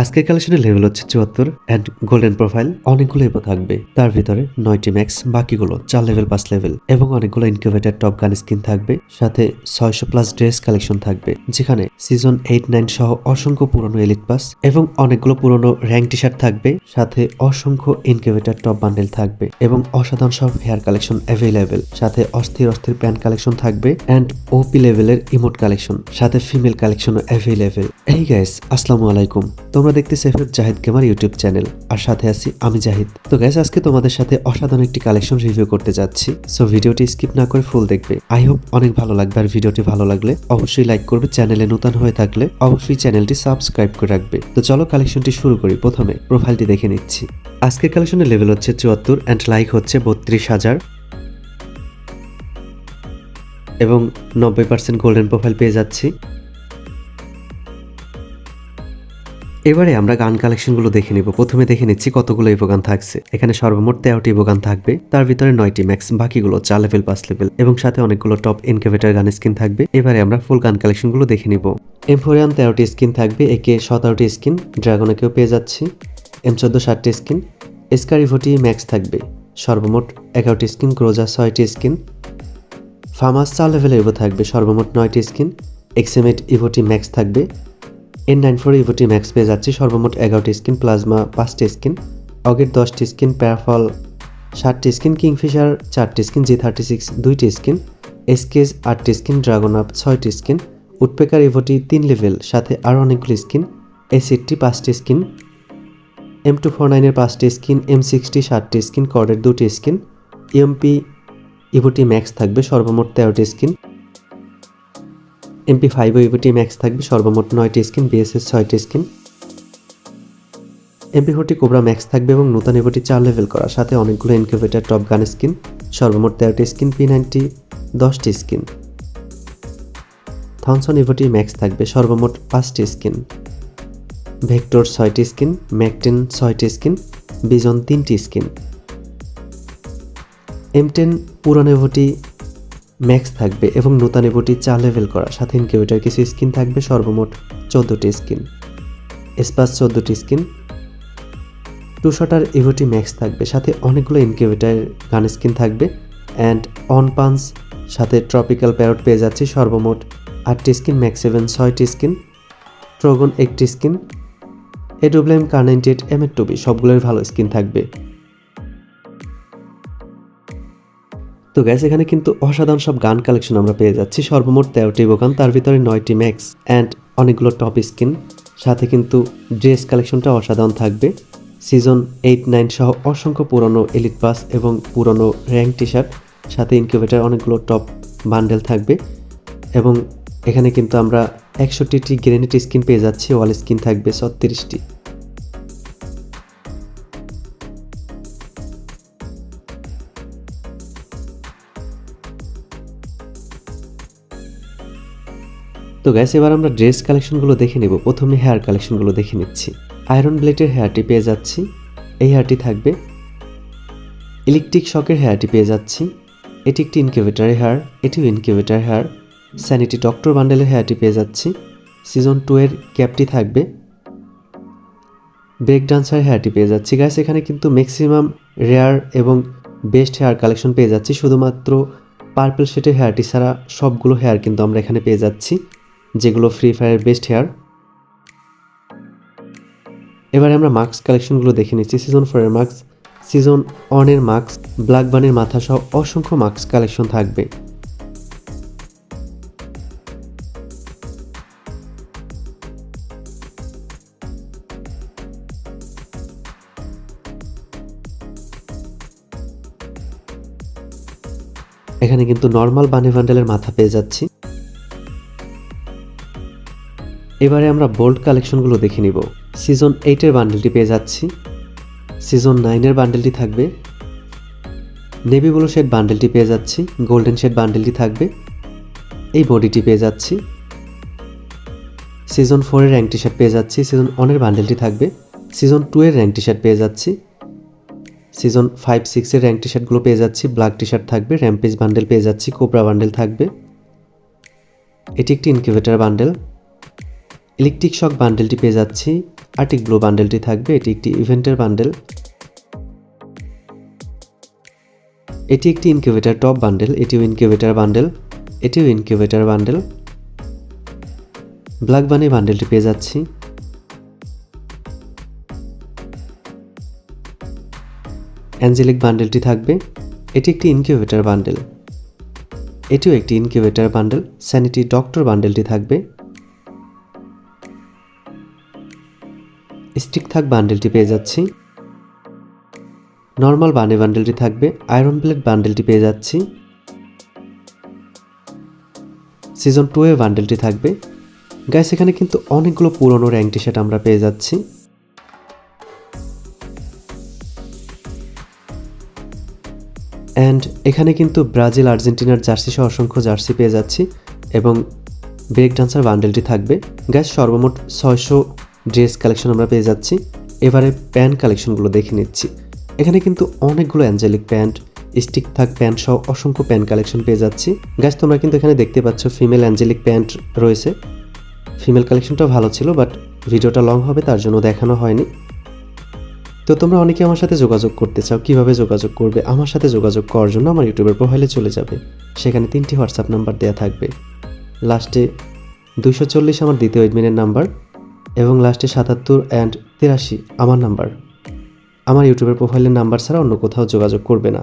আজকের কালেকশনের লেভেল হচ্ছে চুয়াত্তর অ্যান্ড গোল্ডেন প্রোফাইল অনেকগুলো এপো থাকবে। তার ভিতরে নয়টি ম্যাক্স বাকিগুলো চার লেভেল পাঁচ লেভেল এবং অনেকগুলো ইনকিউবেটার টপ গান স্কিন থাকবে। সাথে ছয়শো প্লাস ড্রেস কালেকশন থাকবে, যেখানে সিজন এইট নাইন সহ অসংখ্য পুরনো এলিট পাস এবং অনেকগুলো পুরনো র্যাঙ্ক টি শার্ট থাকবে। সাথে অসংখ্য ইনকিউবেটার টপ বান্ডেল থাকবে এবং অসাধারণ সব হেয়ার কালেকশন অ্যাভেলেবেল সাথে অস্থির অস্থির প্যান্ট কালেকশন থাকবে অ্যান্ড ওপি লেভেলের ইমোট কালেকশন সাথে ফিমেল কালেকশনও অ্যাভেলেবেল এই গাইস আসসালামু আলাইকুম। তোমরা দেখতে সেফের জাহিদ গেমার ইউটিউব চ্যানেল। আর সাথে আছি আমি জাহিদ। তো গ্যাস আজকে তোমাদের সাথে অসাধারণ একটি কালেকশন রিভিউ করতে যাচ্ছি। সো ভিডিওটি স্কিপ না করে ফুল দেখবে। আই হোপ অনেক ভালো লাগবে আর ভিডিওটি ভালো লাগলে অবশ্যই লাইক করবে। চ্যানেলে নতুন হয়ে থাকলে অবশ্যই চ্যানেলটি সাবস্ক্রাইব করে রাখবে। তো চলো কালেকশনটি শুরু করি। প্রথমে প্রোফাইলটি দেখে নিচ্ছি। আজকের কালেকশনের লেভেল হচ্ছে চুয়াত্তর অ্যান্ড লাইক হচ্ছে বত্রিশ হাজার। এবং নব্বই পার্সেন্ট গোল্ডেন প্রোফাইল পেয়ে যাচ্ছি। এবারে আমরা গান কালেকশনগুলো দেখে নিব। প্রথমে দেখে নিচ্ছি কতগুলো ইভোগান থাকছে। এখানে সর্বমোট তেরোটি ইভোগান থাকবে। তার ভিতরে নয়টি ম্যাক্স বাকিগুলো চার লেভেল পাঁচ লেভেল এবং সাথে অনেকগুলো টপ ইনকেভেটার গান স্কিন থাকবে। এবারে আমরা ফুল গান কালেকশনগুলো দেখে নিব। এমফোরিয়ান তেরোটি স্কিন থাকবে। একে সতেরোটি স্কিন ড্রাগনেকেও পেয়ে যাচ্ছি। এম চোদ্দ ষাটটি স্কিন এসকারিভোটি ম্যাক্স থাকবে। সর্বমোট এগারোটি স্কিন ক্রোজা ছয়টি স্কিন ফার্মাস চার লেভেলের ইভো থাকবে। সর্বমোট নয়টি স্কিন এক্সেমেট ইভোটি ম্যাক্স থাকবে। এন নাইন ফোর ইভোটি ম্যাক্স পেয়ে যাচ্ছি সর্বমোট এগারোটি স্কিন প্লাজমা পাঁচটি স্কিন অগের দশটি স্কিন প্যারাফল ষাটটি স্কিন কিংফিশার চারটি স্কিন জি থার্টি সিক্স দুইটি স্কিন এসকেজ আটটি স্কিন ড্রাগন আপ ছয়টি স্কিন উডপেকার ইভোটি তিন লেভেল সাথে আরও অনেকগুলি স্কিন এসিডটি পাঁচটি স্কিন এম টু ফোর নাইনের পাঁচটি স্কিন এম সিক্সটি সাতটি স্কিন কর্ডের দুটি স্কিন ইএমপি ইভোটি ম্যাক্স থাকবে সর্বমোট তেরোটি স্কিন এমপি ফাইভ ও ইভোটি ম্যাক্স থাকবে, সর্বমোট নয়টি স্কিন বিএসএস ছয়টি skin MP forty cobra max থাকবে এবং নতুন ইভোটি চার লেভেল করা সাথে অনেকগুলো ইনকিউবেটার টপ গান স্কিন সর্বমোট তেরোটি স্কিন পি নাইনটি দশটি স্কিন থনসন ইভোটি ম্যাক্স থাকবে, সর্বমোট পাঁচটি স্কিন ভেক্টর ছয়টি স্কিন ম্যাকটেন ছয়টি স্কিন বিজন তিনটি স্কিন এম টেন পুরানো ইভোটি ম্যাক্স থাকবে এবং নতুন ইভোটি চার লেভেল করা। সাথে ইনকিউবেটার কিছু স্কিন থাকবে, সর্বমোট চোদ্দোটি স্কিন। স্পাস চোদ্দোটি স্কিন। টু শটার ইভোটি ম্যাক্স থাকবে, সাথে অনেকগুলো ইনকিউবেটার গান স্কিন থাকবে। অ্যান্ড অন পান্স, সাথে ট্রপিক্যাল প্যারট পেয়ে যাচ্ছি, সর্বমোট আটটি স্কিন, ম্যাক্স সেভেন, ছয়টি স্কিন। ট্রগন একটি স্কিন। এডোব্লেম কার নাইনটি এইট এম এর টুবি, সবগুলোর ভালো স্কিন থাকবে। তো গ্যাস এখানে কিন্তু অসাধারণ সব গান কালেকশন আমরা পেয়ে যাচ্ছি। সর্বমোট তেরোটি বোগান, তার ভিতরে নয়টি ম্যাক্স অ্যান্ড অনেকগুলো টপ স্কিন সাথে কিন্তু ড্রেস কালেকশনটা অসাধারণ থাকবে। সিজন এইট নাইন সহ অসংখ্য পুরনো এলিট পাস এবং পুরনো র্যাঙ্ক টি শার্ট সাথে ইনকিউবেটার অনেকগুলো টপ বান্ডেল থাকবে। এবং এখানে কিন্তু আমরা একষট্টিটি গ্রেনেট স্কিন পেয়ে যাচ্ছি ওয়াল স্কিন থাকবে ছত্রিশটি। তো গ্যাস এবার আমরা ড্রেস কালেকশনগুলো দেখে নেব। প্রথমে হেয়ার কালেকশনগুলো দেখে নিচ্ছি। আয়রন ব্লেডের হেয়ারটি পেয়ে যাচ্ছি। এই হেয়ারটি থাকবে। ইলেকট্রিক শকের হেয়ারটি পেয়ে যাচ্ছি। এটি একটি ইনকিউবেটারের হেয়ার এটিও ইনকিউবেটার হেয়ার স্যানিটি ডক্টর বান্ডেলের হেয়ারটি পেয়ে যাচ্ছি। সিজন টু এর ক্যাপটি থাকবে। ব্রেক ডান্সার হেয়ারটি পেয়ে যাচ্ছি। গ্যাস এখানে কিন্তু ম্যাক্সিমাম রেয়ার এবং বেস্ট হেয়ার কালেকশন পেয়ে যাচ্ছি। শুধুমাত্র পার্পল শেটের হেয়ারটি ছাড়া সবগুলো হেয়ার কিন্তু আমরা এখানে পেয়ে যাচ্ছি। যেগুলো ফ্রি ফায়ার বেস্ট হেয়ার এবারে আমরা মাস্ক কালেকশনগুলো দেখে নিচ্ছি। সিজন ফোরের মাস্ক সিজন অনের মাস্ক ব্ল্যাক বানের মাথা সহ অসংখ্য মাস্ক কালেকশন থাকবে। এখানে কিন্তু নর্মাল বানি বান্ডেলের মাথা পেয়ে যাচ্ছি। এবারে আমরা বোল্ড কালেকশনগুলো দেখে নিব। সিজন এইটের বান্ডেলটি পেয়ে যাচ্ছি। সিজন নাইনের বান্ডেলটি থাকবে। নেভি ব্লু শেড বান্ডেলটি পেয়ে যাচ্ছি। গোল্ডেন শেড বান্ডেলটি থাকবে। এই বডিটি পেয়ে যাচ্ছি। সিজন ফোরের র্যাঙ্ক টি শার্ট পেয়ে যাচ্ছি। সিজন ওয়ানের বান্ডেলটি থাকবে। সিজন টু এর র্যাঙ্ক টি শার্ট পেয়ে যাচ্ছি। সিজন ফাইভ সিক্সের র্যাঙ্ক টি শার্টগুলো পেয়ে যাচ্ছি। ব্ল্যাক টি শার্ট থাকবে। র্যাম্পেজ বান্ডেল পেয়ে যাচ্ছি। কোবরা বান্ডেল থাকবে। এটি একটি ইনকিউবেটার বান্ডেল ইলেকট্রিক শক বান্ডেলটি পেয়ে যাচ্ছি। আর্টিক ব্লু বান্ডেলটি থাকবে। এটি একটি ইভেন্টের বান্ডেল। এটি একটি ইনকিউবেটার টপ বান্ডেল। এটিও ইনকিউবেটার বান্ডেল। এটিও ইনকিউবেটার বান্ডেল। ব্ল্যাক বানি বান্ডেলটি পেয়ে যাচ্ছি। অ্যাঞ্জেলিক বান্ডেলটি থাকবে। এটি একটি ইনকিউবেটার বান্ডেল। এটিও একটি ইনকিউবেটার বান্ডেল। স্যানিটি ডক্টর বান্ডেলটি থাকবে। স্টিক থাক বান্ডেলটি পেয়ে যাচ্ছি। নর্মাল বানে বান্ডেলটি থাকবে, আয়রন প্লেট বান্ডেলটি পেয়ে যাচ্ছি। সিজন টু এর বান্ডেলটি থাকবে। গাইস, এখানে কিন্তু অনেকগুলো পুরনো র্যাঙ্ক টি শার্ট আমরা পেয়ে যাচ্ছি। অ্যান্ড এখানে কিন্তু ব্রাজিল আর্জেন্টিনার জার্সি সহ অসংখ্য জার্সি পেয়ে যাচ্ছি এবং ব্রেক ডান্সার বান্ডেলটি থাকবে। গ্যাস সর্বমোট ছয়শো ড্রেস কালেকশন আমরা পেয়ে যাচ্ছি। এবারে প্যান্ট কালেকশনগুলো দেখে নিচ্ছি। এখানে কিন্তু অনেকগুলো অ্যাঞ্জেলিক প্যান্ট, স্টিক থাক প্যান্ট সহ অসংখ্য প্যান্ট কালেকশন পেয়ে যাচ্ছি। গ্যাস তোমরা কিন্তু এখানে দেখতে পাচ্ছ ফিমেল অ্যাঞ্জেলিক প্যান্ট রয়েছে। ফিমেল কালেকশনটা ভালো ছিল, বাট ভিডিওটা লং হবে, তার জন্য দেখানো হয়নি। তো তোমরা অনেকে আমার সাথে যোগাযোগ করতে চাও, কীভাবে যোগাযোগ করবে, আমার সাথে যোগাযোগ করার জন্য আমার ইউটিউবের প্রোফাইলে চলে যাবে। সেখানে তিনটি হোয়াটসঅ্যাপ নাম্বার দেওয়া থাকবে। লাস্টে দুইশো চল্লিশ আমার দ্বিতীয় এডমিনের নাম্বার। এবং লাস্টে সাতাত্তর অ্যান্ড তিরাশি, আমার নাম্বার আমার ইউটিউবের প্রোফাইলের নাম্বার ছাড়া অন্য কোথাও যোগাযোগ করবে না।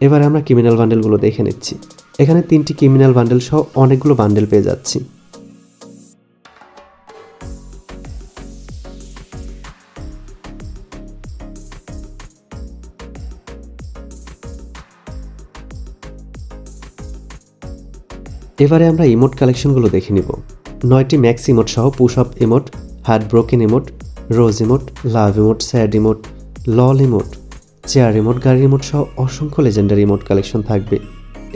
এবারে আমরা ক্রিমিনাল বান্ডেলগুলো দেখে নিচ্ছি। এখানে তিনটি ক্রিমিনাল বান্ডেল সহ অনেকগুলো বান্ডেল পেয়ে যাচ্ছি। এবারে আমরা ইমোট কালেকশনগুলো দেখে নিব। নয়টি ম্যাক্স ইমোট সহ push up emote heart broken emote rose emote love emote sad emote LOL emote chair emote গাড়ি ইমোট সহ অসংখ্য লেজেন্ডারি ইমোট কালেকশন থাকবে।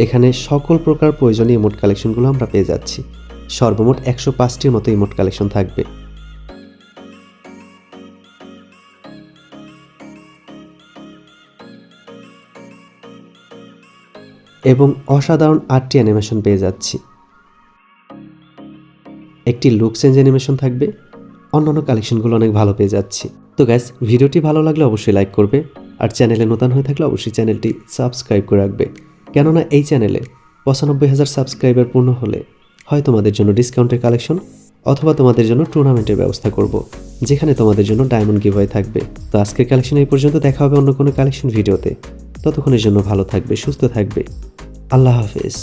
এখানে সকল প্রকার প্রয়োজনীয় ইমোট কালেকশনগুলো আমরা পেয়ে যাচ্ছি। সর্বমোট একশো পাঁচটির মতো ইমোট কালেকশন থাকবে। এবং অসাধারণ আটটি অ্যানিমেশন পেয়ে যাচ্ছি। একটি লুক চেঞ্জ অ্যানিমেশন থাকবে, অন্যান্য কালেকশনগুলো অনেক ভালো পেয়ে যাচ্ছি। তো গ্যাস ভিডিওটি ভালো লাগলে অবশ্যই লাইক করবে, আর চ্যানেলে নতুন হয়ে থাকলে অবশ্যই চ্যানেলটি সাবস্ক্রাইব করে রাখবে। কেননা এই চ্যানেলে পঁচানব্বই হাজার সাবস্ক্রাইবার পূর্ণ হলে হয় তোমাদের জন্য ডিসকাউন্টের কালেকশন অথবা তোমাদের জন্য টুর্নামেন্টের ব্যবস্থা করব, যেখানে তোমাদের জন্য ডায়মন্ড গিভওয়ে থাকবে। তো আজকের কালেকশন এই পর্যন্ত, দেখা হবে অন্য কোনো কালেকশন ভিডিওতে ততক্ষণের জন্য ভালো থাকবে, সুস্থ থাকবে। আল্লাহ হাফেজ।